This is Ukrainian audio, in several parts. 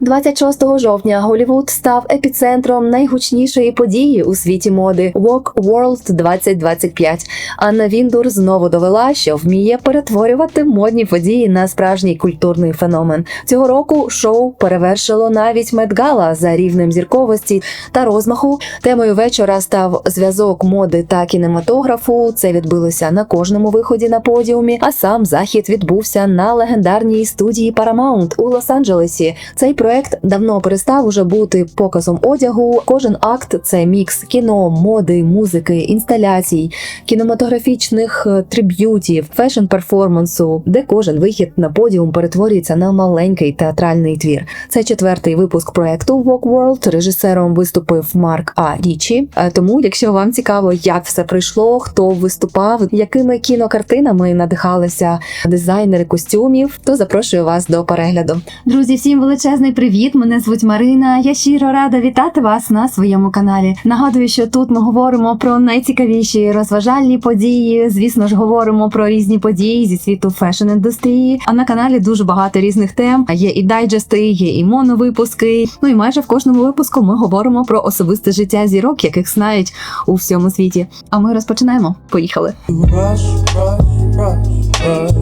26 жовтня Голівуд став епіцентром найгучнішої події у світі моди Walk World 2025. Анна Віндур знову довела, що вміє перетворювати модні події на справжній культурний феномен. Цього року шоу перевершило навіть Медгала за рівнем зірковості та розмаху. Темою вечора став зв'язок моди та кінематографу. Це відбилося на кожному виході на подіумі. А сам захід відбувся на легендарній студії Paramount у Лос-Анджелесі. Цей проект давно перестав уже бути показом одягу. Кожен акт це мікс кіно, моди, музики, інсталяцій, кінематографічних е, триб'ютів, фешн-перформансу, де кожен вихід на подіум перетворюється на маленький театральний твір. Це четвертий випуск проекту Walk World. Режисером виступив Марк А. Річі. Е, Тому, якщо вам цікаво, як все пройшло, хто виступав, якими кінокартинами надихалися дизайнери костюмів, то запрошую вас до перегляду. Друзі, всім величезний привіт! Мене звуть Марина. Я щиро рада вітати вас на своєму каналі. Нагадую, що тут ми говоримо про найцікавіші розважальні події. Звісно ж, говоримо про різні події зі світу фешн-індустрії. А на каналі дуже багато різних тем. Є і дайджести, є і моновипуски. Ну і майже в кожному випуску ми говоримо про особисте життя зірок, яких знають у всьому світі. А ми розпочинаємо. Поїхали. Rush, rush, rush, rush.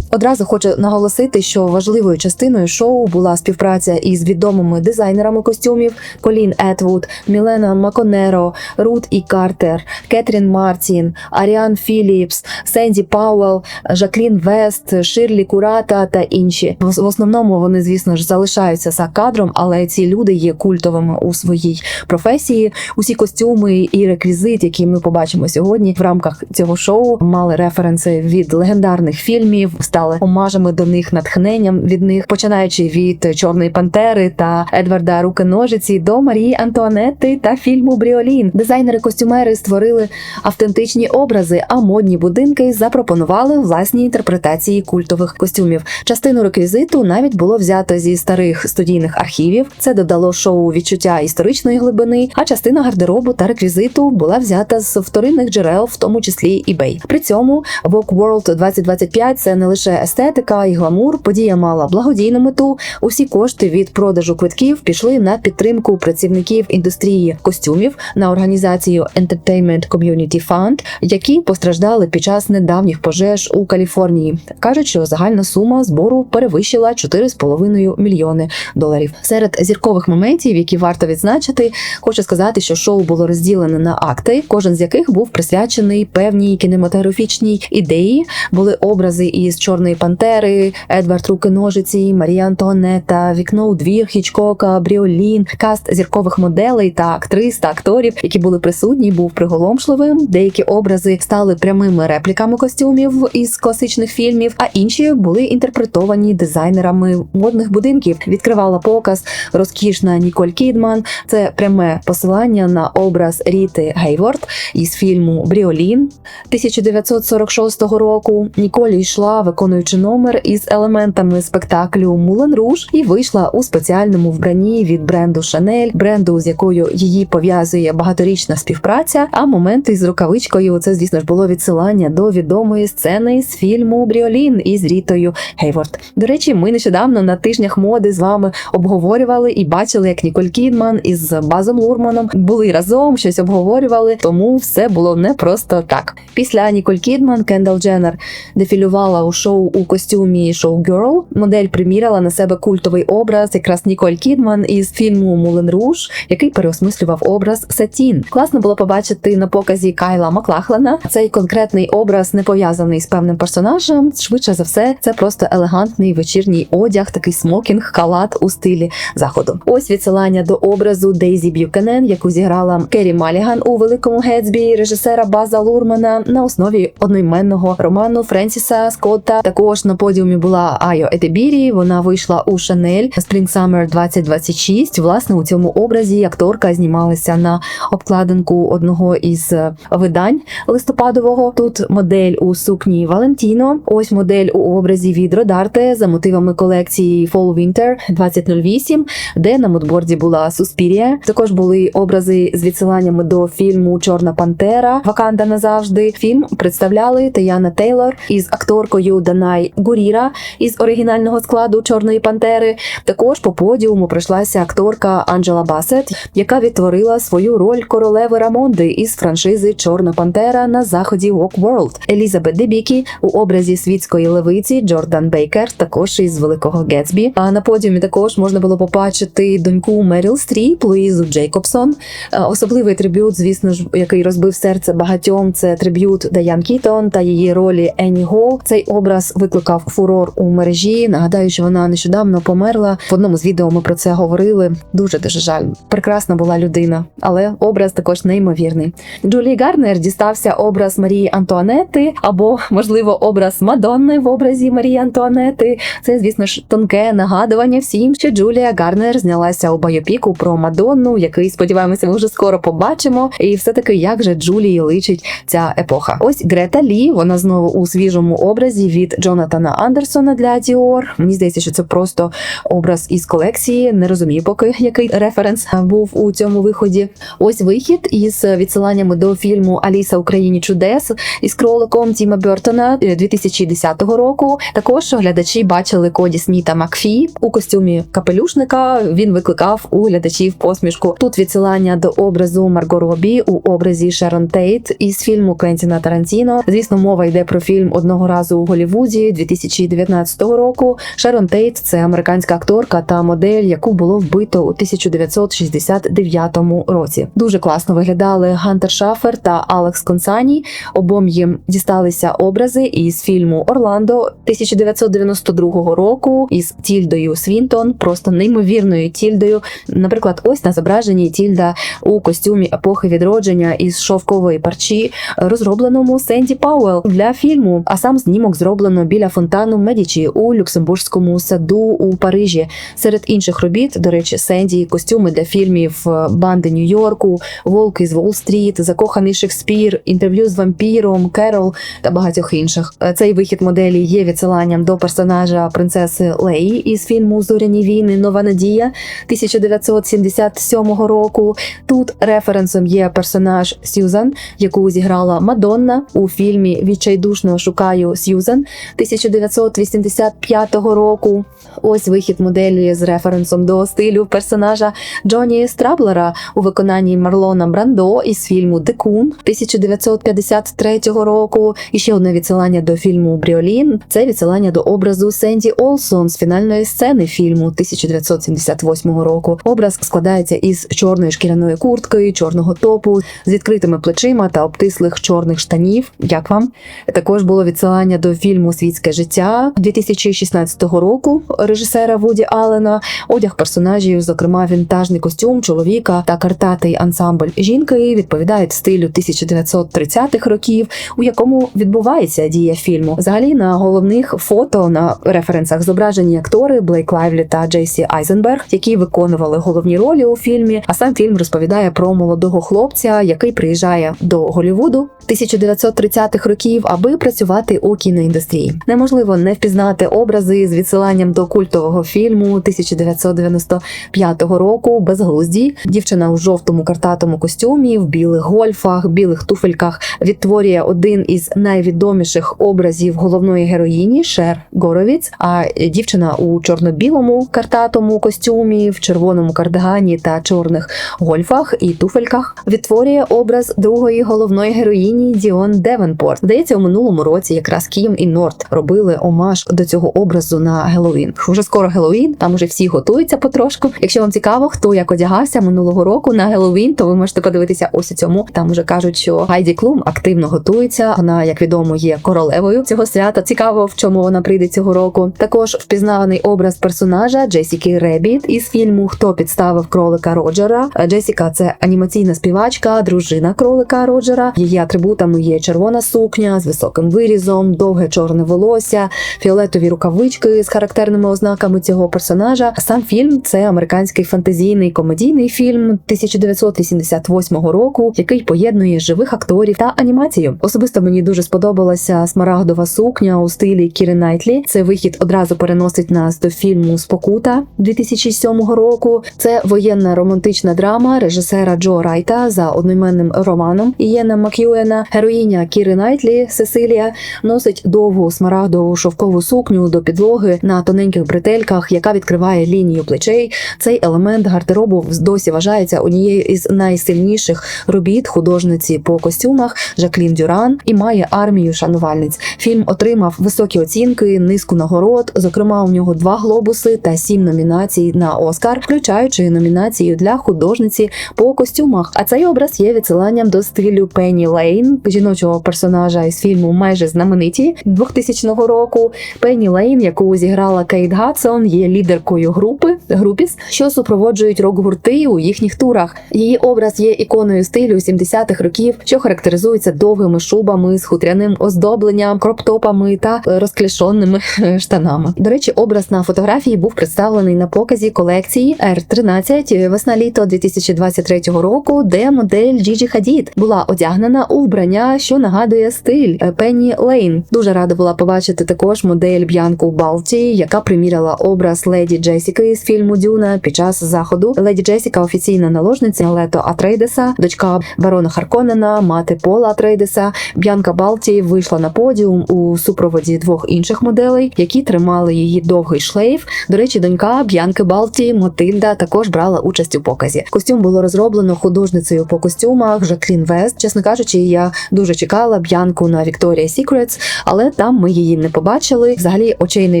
Одразу хочу наголосити, що важливою частиною шоу була співпраця із відомими дизайнерами костюмів Колін Етвуд, Мілена Маконеро, Рут і Картер, Кетрін Мартін, Аріан Філіпс, Сенді Пауел, Жаклін Вест, Ширлі Курата та інші. В основному вони, звісно ж, залишаються за кадром, але ці люди є культовими у своїй професії. Усі костюми і реквізит, які ми побачимо сьогодні в рамках цього шоу, мали референси від легендарних фільмів, стали омажами до них, натхненням від них, починаючи від Чорної Пантери та Едварда Руконожиці до Марії Антуанетти та фільму Бріолін. Дизайнери-костюмери створили автентичні образи, а модні будинки запропонували власні інтерпретації культових костюмів. Частину реквізиту навіть було взято зі старих студійних архівів. Це додало шоу відчуття історичної глибини, а частина гардеробу та реквізиту була взята з вторинних джерел, в тому числі eBay. При цьому Vogue World 2025 – це не лише естетика і гламур. Подія мала благодійну мету. Усі кошти від продажу квитків пішли на підтримку працівників індустрії костюмів на організацію Entertainment Community Fund, які постраждали під час недавніх пожеж у Каліфорнії. кажуть, що загальна сума збору перевищила 4,5 мільйони доларів. Серед зіркових моментів, які варто відзначити, хочу сказати, що шоу було розділене на акти, кожен з яких був присвячений певній кінематографічній ідеї. Були образи із Чорної Пантери, Едвард Руки-ножиці, Марія Антуанетта, Вікно у двір Хічкока, Бріолін, каст зіркових моделей та актрис та акторів, які були присутні, був приголомшливим. Деякі образи стали прямими репліками костюмів із класичних фільмів, а інші були інтерпретовані дизайнерами модних будинків. Відкривала показ розкішна Ніколь Кідман. Це пряме посилання на образ Ріти Гейворд із фільму Бріолін 1946 року. Ніколь йшла, виконуючи номер із елементами спектаклю Мулен Руж і вийшла у спеціальному вбранні від бренду Шанель, бренду, з якою її пов'язує багаторічна співпраця. А моменти з рукавичкою це, звісно ж, було відсилання до відомої сцени з фільму Бріолін із Рітою Гейворд. До речі, ми нещодавно на тижнях моди з вами обговорювали і бачили, як Ніколь Кідман із Базом Лурманом були разом, щось обговорювали, тому все було не просто так. Після Ніколь Кідман Кендал Дженнер дефілювала у шоу у костюмі Шоу Girl. Модель приміряла на себе культовий образ, якраз Ніколь Кідман із фільму Мулен Руж, який переосмислював образ Сатін. Класно було побачити на показі Кайла Маклахлена. Цей конкретний образ не пов'язаний з певним персонажем. Швидше за все, це просто елегантний вечірній одяг, такий смокінг, халат у стилі заходу. Ось відсилання до образу Дейзі Б'юкенен, яку зіграла Керрі Маліган у великому Гетсбі режисера База Лурмана на основі одноіменного роману Френсіса Скотта. Також на подіумі була Айо Етебірі. Вона вийшла у Шанель Spring Summer 2026. Власне, у цьому образі акторка знімалася на обкладинку одного із е, видань листопадового. Тут модель у сукні Валентіно. Ось модель у образі від Родарте за мотивами колекції Fall Winter 2008, де на мудборді була Суспірія. Також були образи з відсиланнями до фільму Чорна Пантера Ваканда назавжди. Фільм представляли Таяна Тейлор із акторкою Данай Гуріра із оригінального складу Чорної Пантери. Також по подіуму пройшлася акторка Анджела Басет, яка відтворила свою роль королеви Рамонди із франшизи Чорна Пантера на заході Walk World. Елізабет Дебікі у образі світської левиці Джордан Бейкер, також із великого Гетсбі. А на подіумі також можна було побачити доньку Меріл Стріп, Луїзу Джейкобсон. Е, Особливий трибют, звісно ж, який розбив серце багатьом. Це трибют Даян Кітон та її ролі Енні Гол. Цей образ викликав фурор у мережі. Нагадаю, що вона нещодавно померла. В одному з відео ми про це говорили. Дуже дуже жаль. Прекрасна була людина, але образ також неймовірний. Джулії Гарнер дістався образ Марії Антуанети, або можливо образ Мадонни в образі Марії Антуанети. Це, звісно ж, тонке нагадування всім, що Джулія Гарнер знялася у байопіку про Мадонну, який сподіваємося, ми вже скоро побачимо. І все таки, як же Джулії личить ця епоха. Ось Грета Лі, вона знову у свіжому образі від Джонатана Андерсона для Dior. Мені здається, що це просто образ із колекції. Не розумію поки який референс був у цьому виході. Ось вихід із відсиланнями до фільму Аліса в країні чудес із кроликом Тіма Бертона 2010 року. Також глядачі бачили Коді Сміта Макфі у костюмі капелюшника. Він викликав у глядачів посмішку. Тут відсилання до образу Марго Робі у образі Шерон Тейт із фільму Квентіна Тарантіно. Звісно, мова йде про фільм одного разу у Голівуді 2019 року. Шерон Тейт це американська акторка та модель, яку було вбито у 1969 році. Дуже класно виглядали Гантер Шафер та Алекс Консані. Обом їм дісталися образи із фільму Орландо 1992 року із Тільдою Свінтон, просто неймовірною тільдою. Наприклад, ось на зображенні Тільда у костюмі епохи відродження із шовкової парчі, розробленому Сенді Пауел для фільму. А сам знімок зроблено біля фонтану Медічі у Люксембурзькому саду у Парижі. Серед інших робіт, до речі, Сенді, костюми для фільмів Банди Нью-Йорку, Волк із Уолл-стріт, Закоханий Шекспір, інтерв'ю з вампіром, Керол та багатьох інших. Е, Цей вихід моделі є відсиланням до персонажа принцеси Леї із фільму Зоряні війни Нова Надія 1977 року. Тут референсом є персонаж Сьюзан, яку зіграла Мадонна у фільмі Відчайдушно шукаю Сьюзан 1985 року. Ось вихід моделі з референсом до стилю персонажа Джоні Страблера у виконанні Марлона Брандо із фільму Декун 1953 року. І ще одне відсилання до фільму Бріолін. Це відсилання до образу Сенді Олсон з фінальної сцени фільму 1978 року. Образ складається із чорної шкіряної куртки, чорного топу з відкритими плечима та обтислих чорних штанів. Як вам? Також було відсилання до фільму Світське життя 2016 року режисера Вуді Аллена. Одяг персонажів, зокрема вінтажний костюм чоловіка та картатий ансамбль жінки, відповідають стилю 1930-х років, у якому відбувається дія фільму. Взагалі на головних фото на референсах зображені актори Блейк Лайвлі та Джейсі Айзенберг, які виконували головні ролі у фільмі. А сам фільм розповідає про молодого хлопця, який приїжджає до Голлівуду 1930-х років, аби працювати у кіноіндустрії. Неможливо не впізнати образи з відсиланням до культового фільму 1995 року Безглузді. Дівчина у жовтому картатому костюмі, в білих гольфах, білих туфельках відтворює один із найвідоміших образів головної героїні Шер Горовіц. А дівчина у чорно-білому картатому костюмі, в червоному кардигані та чорних гольфах і туфельках відтворює образ другої головної героїні Діон Девенпорт. Здається, у минулому році якраз Кім і Норт робили омаж до цього образу на Геловін. Уже скоро Геловін, там уже всі готуються потрошку. Якщо вам цікаво, хто як одягався минулого року на Геловін, то ви можете подивитися ось у цьому. Там уже кажуть, що Гайді Клум активно готується. Вона, як відомо, є королевою цього свята. Цікаво, в чому вона прийде цього року. Також впізнаваний образ персонажа Джесіки Ребіт із фільму Хто підставив кролика Роджера. Джесіка це анімаційна співачка, дружина кролика Роджера. Її атрибутами є червона сукня з високим вирізом, довге чорне волосся, фіолетові рукавички з характерними ознаками цього персонажа. Сам фільм це американський фантазійний комедійний фільм 1988 року, який поєднує живих акторів та анімацію. Особисто мені дуже сподобалася смарагдова сукня у стилі Кіри Найтлі. Це вихід одразу переносить нас до фільму Спокута 2007 року. Це воєнна романтична драма режисера Джо Райта за одноіменним романом Ієна Мак'юена. Героїня Кіри Найтлі Сесилія носить довгу смарагдову шовкову сукню до підлоги на тоненьких бретельках, яка відкриває лінію плечей. Цей елемент гардеробу досі вважається однією із найсильніших робіт художниці по костюмах Жаклін Дюран і має армію шанувальниць. Фільм отримав високі оцінки, низку нагород. Зокрема, у нього два глобуси та сім номінацій на Оскар, включаючи номінацію для художниці по костюмах. А цей образ є відсиланням до стилю Пенні Лейн, жіночого персонажа із фільму Майже знамениті 2000 року. Пенні Лейн, яку зіграла Кейт Гадсон, є лідеркою групи Групіс, що супроводжують рок-гурти у їхніх турах. Її образ є іконою стилю 70-х років, що характеризується довгими шубами з хутряним оздобленням, кроптопами та е, розклішонними е, штанами. До речі, образ на фотографії був представлений на показі колекції R13 весна-літо 2023 року, де модель Джіджі Хадід була одягнена у вбрання, що нагадує стиль е, Пенні Лейн. Дуже рада була побачити також модель Б'янку Балті, яка приміряла образ леді Джесіки з фільму Дюна під час заходу. Леді Джесіка офіційна наложниця Лето Атрейдеса, дочка барона Харконена, мати Пола Атрейдеса. Б'янка Балті вийшла на подіум у супроводі двох інших моделей, які тримали її довгий шлейф. До речі, донька Б'янки Балті Мотильда також брала участь у показі. Костюм було розроблено художницею по костюмах Жаклін Вест. Чесно кажучи, я дуже чекала Б'янку на Victoria's Secrets, але там ми її не побачили. Взагалі очей не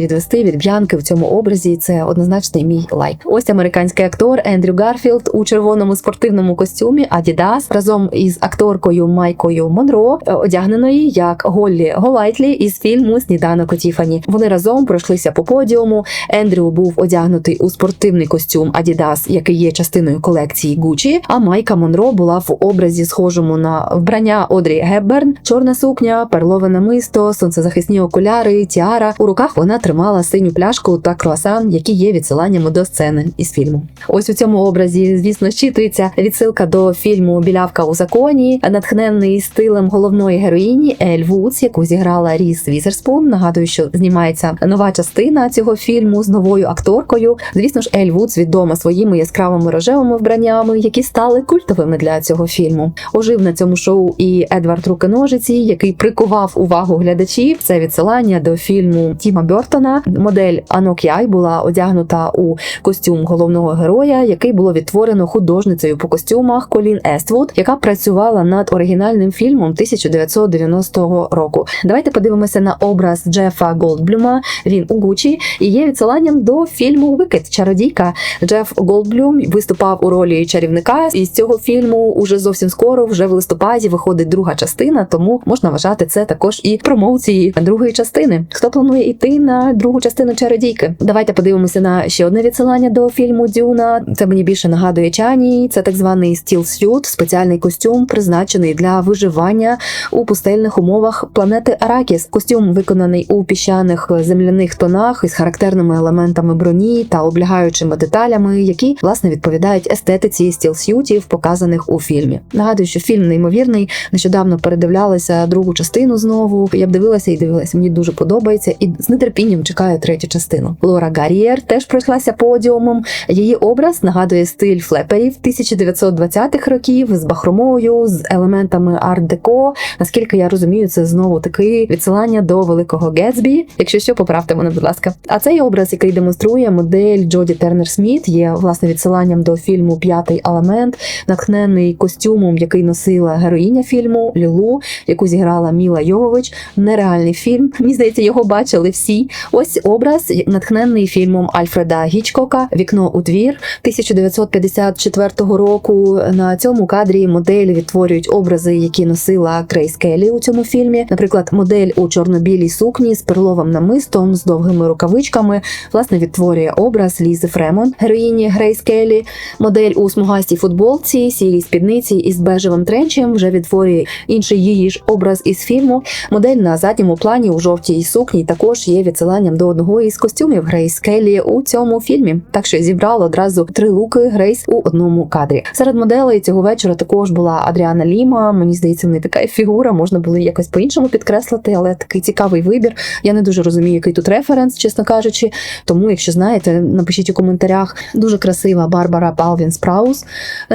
відвести від Б'янки в цьому образі. Це однозначний мій лайк. Ось американський актор Ендрю Гарфілд у червоному спортивному костюмі Adidas разом із акторкою Майкою Монро, е, одягненої як Голлі Голайтлі із фільму Сніданок у Тіфані. Вони разом пройшлися по подіуму. Ендрю був одягнутий у спортивний костюм Adidas, який є частиною колекції Gucci, а Майка Монро була в образі, схожому на вбрання Одрі Гепберн, чорна сукня, перлове намисто, сонцезахисні окуляри, тіара. У руках вона тримала синю пляшку та круасан, які є відсиланнями до сцени із фільму. Ось у цьому образі, звісно, щитується відсилка до фільму Білявка у законі, натхнений стилем головної героїні Ель Вудс, яку зіграла Ріс Візерспун. Нагадую, що знімається нова частина цього фільму з новою акторкою. Звісно ж, Ель Вудс відома своїми яскравими рожевими вбраннями, які стали культовими для цього фільму. Ожив на цьому шоу і Едвард Руконожиці, який прикував увагу глядачів. Це відсилання до фільму Тіма Бертона. Модель Анок Яй була одягнута у костюм головного героя, який було відтворено художницею по костюмах Колін Ествуд, яка працювала над оригінальним фільмом 1990 року. Давайте подивимося на образ Джефа Голдблюма. Він у Гучі і є відсиланням до фільму Викид Чародійка. Джеф Голдблюм виступав у ролі чарівника. І з цього фільму уже зовсім скоро, вже в листопаді, виходить друга частина, тому можна вважати це також і промоції другої частини. Хто планує йти на другу частину чародійки? Давайте подивимося на ще одне відсилання до фільму Дюна. Це мені більше нагадує Чані. Це так званий Steel Suit, спеціальний костюм, призначений для виживання у пустельних умовах планети Аракіс. Костюм виконаний у піщаних земляних тонах із характерними елементами броні та облягаючими деталями, які власне відповідають естетиці стілсютів, показаних у фільмі. Нагадую, що фільм неймовірний. Нещодавно передивлялася другу частину знову. Я б дивилася і дивилася. Мені дуже подобається, і з нетерпінням чекаю третю частину. Лора Гаррієр теж пройшлася подіумом. Її образ нагадує стиль флеперів 1920-х років з бахромою, з елементами арт-деко. Наскільки я розумію, це знову таки відсилання до великого Гетсбі. Якщо що, поправте мене, будь ласка. А цей образ, який демонструє модель Джоді Тернер Сміт, є власне відсиланням до фільму П'ятий елемент, натхнений костюмом, який носила героїня фільму Лілу, яку зіграла Міла Йовович. Нереальний фільм. Мені здається, його бачили всі. Ось образ, натхнений фільмом Альфреда Гічкока Вікно у двір 1954 року. На цьому кадрі моделі відтворюють образи, які носила Крейс Келлі у цьому фільмі. Наприклад, модель у чорно-білій сукні з перловим намистом, з довгими рукавичками, власне, відтворює образ Лізи Фремон, героїні Грейс Келлі. Модель у смугастій футболці, сірій спідниці із бежевим тренчем вже відтворює інший її ж образ із фільму. Модель на задньому плані у жовтій сукні також є відсиланням до одного із костюмів Грейс Келлі у цьому фільмі. Так що зібрала одразу три луки Грейс у одному кадрі. Серед моделей цього вечора також була Адріана Ліма. Мені здається, в неї така фігура, можна було якось по-іншому підкреслити, але такий цікавий вибір. Я не дуже розумію, який тут референс, чесно кажучи. Тому, якщо знаєте, напишіть у коментарях. Дуже красива Барбара Палвін Спраус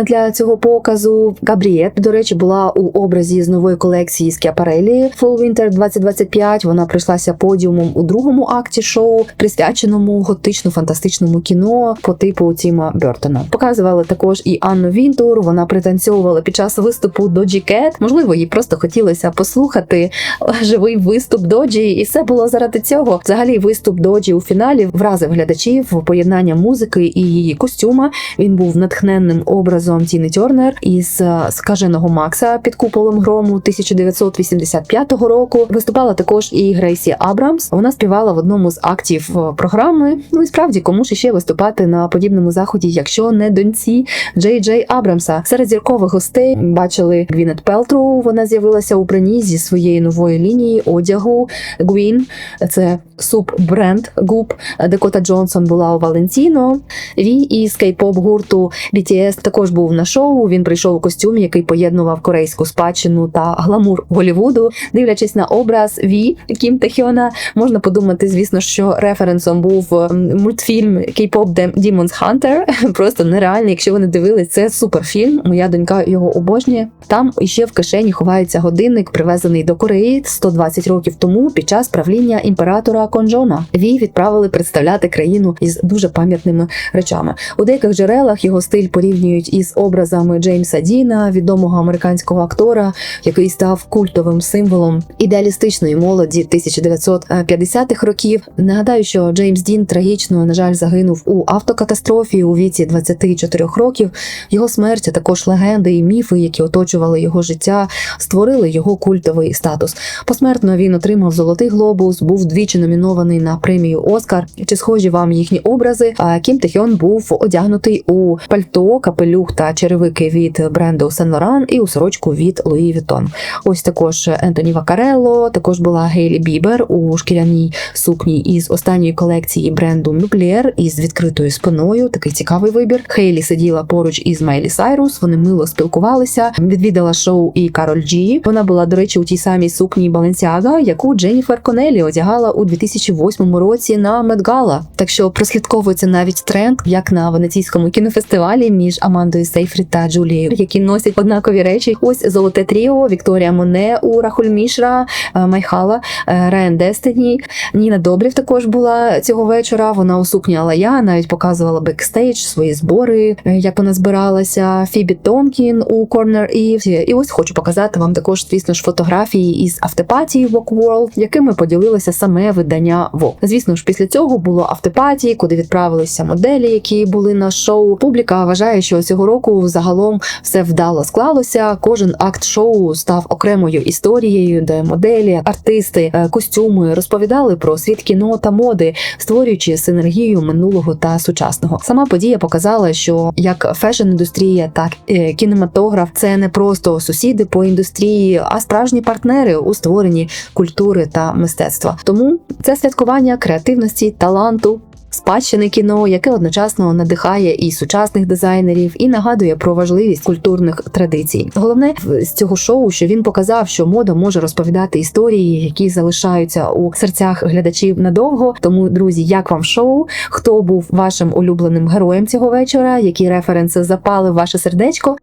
для цього показу. Габріет, до речі, була у образі з нової колекції Скіапарелі Fall Winter 2025. Вона прийшлася подіумом у другому акті шоу, присвяченому готично-фантастичному кіно по типу Тіма Бертона. Показували також і Анну Вінтур. Вона пританцьовувала під час виступу Доджі Кет. Можливо, їй просто хотілося послухати живий виступ Доджі, і все було заради цього. Взагалі, виступ Доджі у фіналі вразив глядачів поєднання музики і її костюма. Він був натхненним образом Тіни Тернер із е, скаженого Макса під куполом грому 1985 року. Виступала також і Грейсі Абрамс. Вона співала в одному з актів е, програми. Ну і справді, кому ж ще виступати на подібному заході, якщо не доньці Джей Джей Абрамса. Серед зіркових гостей бачили Гвінет Пелтру. Вона з'явилася у броні зі своєї нової лінії одягу. Гвін це суп бренд губ. Декота Джонсон була у Валентіно. Ві із кей-поп гурту BTS також був на шоу. Він прийшов у костюмі, який поєднував корейську спадщину та гламур Голівуду. Дивлячись на образ Ві Кім Техьона, можна подумати, звісно, що референсом був ем, мультфільм K-pop Demons Hunter. Просто нереальний. Якщо ви не дивились, це суперфільм. Моя донька його обожнює. Там іще в кишені ховається годинник, привезений до Кореї 120 років тому під час правління імператора Конджона. Ві відправили представляти країну із дуже пам'ятними речами. У деяких джерелах його стиль порівнюють із образами Джеймса Діна, відомого американського актора, який став культовим символом ідеалістичної молоді 1950-х років. Нагадаю, що Джеймс Дін трагічно, на жаль, загинув у автокатастрофі у віці 24 років. Його смерть, а також легенди і міфи, які оточували його життя, створили його культовий статус. Посмертно він отримав золотий глобус, був двічі номінований на премію Оскар. Чи схожі вам їхні образи? А Кім Техьон був одягнутий у пальто, капелюх та черевики від бренду Сен Лоран і у сорочку від Луї Вітон. Ось також Ентоні Вакарелло, також була Гейлі Бібер у шкіряній сукні із останньої колекції бренду Nuclear із відкритою спиною. Такий цікавий вибір. Хейлі сиділа поруч із Майлі Сайрус. Вони мило спілкувалися. Відвідала шоу і Кароль Джі. Вона була, до речі, у тій самій сукні Balenciaga, яку Дженніфер Конелі одягала у 2008 році на Медгала. Так що прослідковується навіть тренд, як на венеційському кінофестивалі між Амандою Сейфрід та Джулією, які носять однакові речі. Ось золоте тріо Вікторія Моне у Рахуль Мішра, е, Майхала, е, Райан Дестині. Ніна Добрів також була цього вечора. Вона у сукні Алая навіть показувала бекстейдж, свої збори, е, як вона збиралася. Фібі Тонкін у Corner Eve. І ось хочу показати вам також, звісно ж, фотографії із автопатії Vogue World, якими поділилося саме видання Vogue. Звісно ж, після цього було автопатії, куди відправилися моделі, які були на шоу. Публіка вважає, що цього року загалом все вдало склалося. Кожен акт шоу став окремою історією, де моделі, артисти, е, костюми розповідали про світ кіно та моди, створюючи синергію минулого та сучасного. Сама подія показала, що як фешн-індустрія, так і кінематограф це не просто сусіди по індустрії, а справжні партнери у створенні культури та мистецтва. Тому це святкування креативності, таланту. Спадщини кіно, яке одночасно надихає і сучасних дизайнерів, і нагадує про важливість культурних традицій. Головне з цього шоу, що він показав, що мода може розповідати історії, які залишаються у серцях глядачів надовго. Тому, друзі, як вам шоу? Хто був вашим улюбленим героєм цього вечора? Які референси запали в ваше сердечко?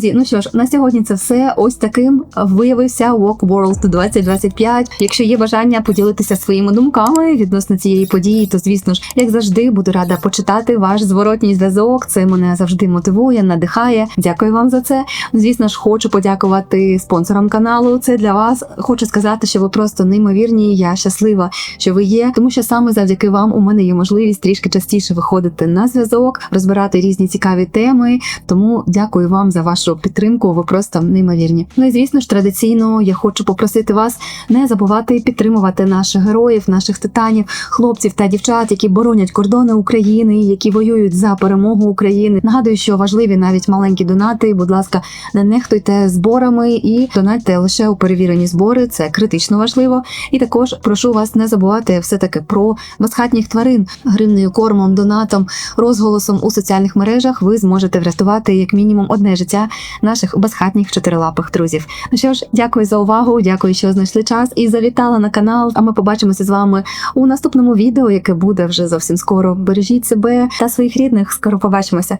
Друзі, ну що ж, на сьогодні це все. Ось таким виявився Walk World 2025. Якщо є бажання поділитися своїми думками відносно цієї події, то звісно ж, як завжди, буду рада почитати ваш зворотній зв'язок. Це мене завжди мотивує, надихає. Дякую вам за це. Звісно ж, хочу подякувати спонсорам каналу. Це для вас. Хочу сказати, що ви просто неймовірні. Я щаслива, що ви є, тому що саме завдяки вам у мене є можливість трішки частіше виходити на зв'язок, розбирати різні цікаві теми. Тому дякую вам за вашу підтримку. Ви просто неймовірні. Ну і звісно ж, традиційно я хочу попросити вас не забувати підтримувати наших героїв, наших титанів, хлопців та дівчат, які боронять кордони України, які воюють за перемогу України. Нагадую, що важливі навіть маленькі донати. Будь ласка, не нехтуйте зборами і донатьте лише у перевірені збори. Це критично важливо. І також прошу вас не забувати все таки про безхатніх тварин гривнею, кормом, донатом, розголосом у соціальних мережах. Ви зможете врятувати як мінімум одне життя наших безхатніх чотирилапих друзів. Ну що ж, дякую за увагу, дякую, що знайшли час і завітали на канал. А ми побачимося з вами у наступному відео, яке буде вже зовсім скоро. Бережіть себе та своїх рідних. Скоро побачимося.